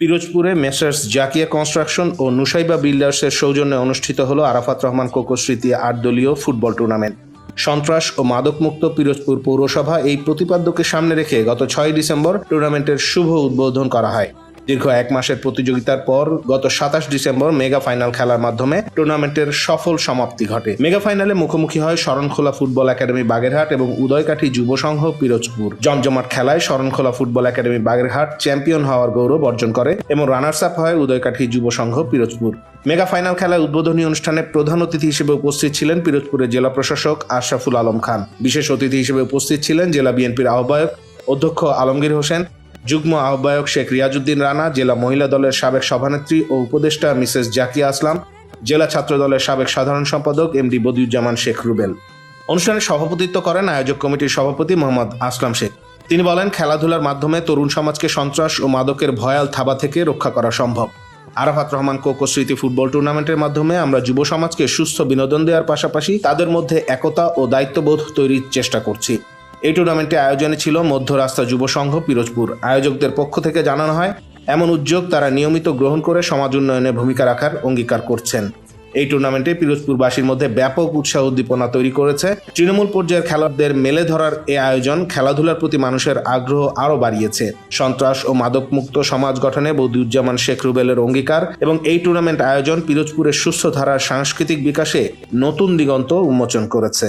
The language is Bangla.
পিরোজপুরে মেসার্স জাকিয়া কনস্ট্রাকশন ও নুসাইবা বিল্ডার্সের সৌজন্যে অনুষ্ঠিত হল আরাফাত রহমান কোকো স্মৃতি আট দলীয় ফুটবল টুর্নামেন্ট। সন্ত্রাস ও মাদকমুক্ত পিরোজপুর পৌরসভা এই প্রতিপাদ্যকে সামনে রেখে গত ছয় ডিসেম্বর টুর্নামেন্টের শুভ উদ্বোধন করা হয়। দীর্ঘ এক মাসের প্রতিযোগিতার পর গত সাতাশ ডিসেম্বর মেগা ফাইনাল খেলার মাধ্যমে টুর্নামেন্টের সফল সমাপ্তি ঘটে। মেগা ফাইনালে মুখোমুখি হয় শরণখোলা ফুটবল একাডেমি বাগেরহাট এবং উদয়কাঠি যুব সংঘ পিরোজপুর। জমজমাট খেলায় Sharankhola football academy Bagerhat champion হওয়ার গৌরব অর্জন করে এবং রানার্স আপ হয় উদয়কাঠি যুব সংঘ পিরোজপুর। মেগা ফাইনাল খেলায় উদ্বোধনী অনুষ্ঠানে প্রধান অতিথি হিসেবে উপস্থিত ছিলেন পিরোজপুরের জেলা প্রশাসক আশরাফুল আলম খান। বিশেষ অতিথি হিসেবে উপস্থিত ছিলেন জেলা বিএনপির আহ্বায়ক অধ্যক্ষ আলমগীর হোসেন যুগ্ম আহ্বায়ক শেখ রিয়াজুদ্দিন রানা, জেলা মহিলা দলের সাবেক সভানেত্রী ও উপদেষ্টা মিসেস জাকিয়া আসলাম, জেলা ছাত্র দলের সাবেক সাধারণ সম্পাদক এম ডি বদিউজ্জামান শেখ রুবেল। অনুষ্ঠানে সভাপতিত্ব করেন আয়োজক কমিটির সভাপতি মোহাম্মদ আসলাম শেখ। তিনি বলেন, খেলাধুলার মাধ্যমে তরুণ সমাজকে সন্ত্রাস ও মাদকের ভয়াল থাবা থেকে রক্ষা করা সম্ভব। আরাফাত রহমান কোকো স্মৃতি ফুটবল টুর্নামেন্টের মাধ্যমে আমরা যুব সমাজকে সুস্থ বিনোদন দেওয়ার পাশাপাশি তাদের মধ্যে একতা ও দায়িত্ববোধ তৈরির চেষ্টা করছি। এই টুর্নামেন্টে আয়োজনে ছিল মধ্য রাস্তা যুব সংঘ পিরোজপুর। আয়োজকদের পক্ষ থেকে জানানো হয়, এমন উদ্যোগ তারা নিয়মিত গ্রহণ করে সমাজ উন্নয়নে ভূমিকা রাখার অঙ্গীকার করছেন। এই টুর্নামেন্টে পিরোজপুরবাসীর মধ্যে ব্যাপক উৎসাহ উদ্দীপনা তৈরি করেছে। তৃণমূল পর্যায়ের খেলোয়াড়দের মেলে ধরার এ আয়োজন খেলাধুলার প্রতি মানুষের আগ্রহ আরও বাড়িয়েছে। সন্ত্রাস ও মাদকমুক্ত সমাজ গঠনে বদিউজ্জামান শেখ রুবেলের অঙ্গীকার এবং এই টুর্নামেন্ট আয়োজন পিরোজপুরের সুস্থ ধারার সাংস্কৃতিক বিকাশে নতুন দিগন্ত উন্মোচন করেছে।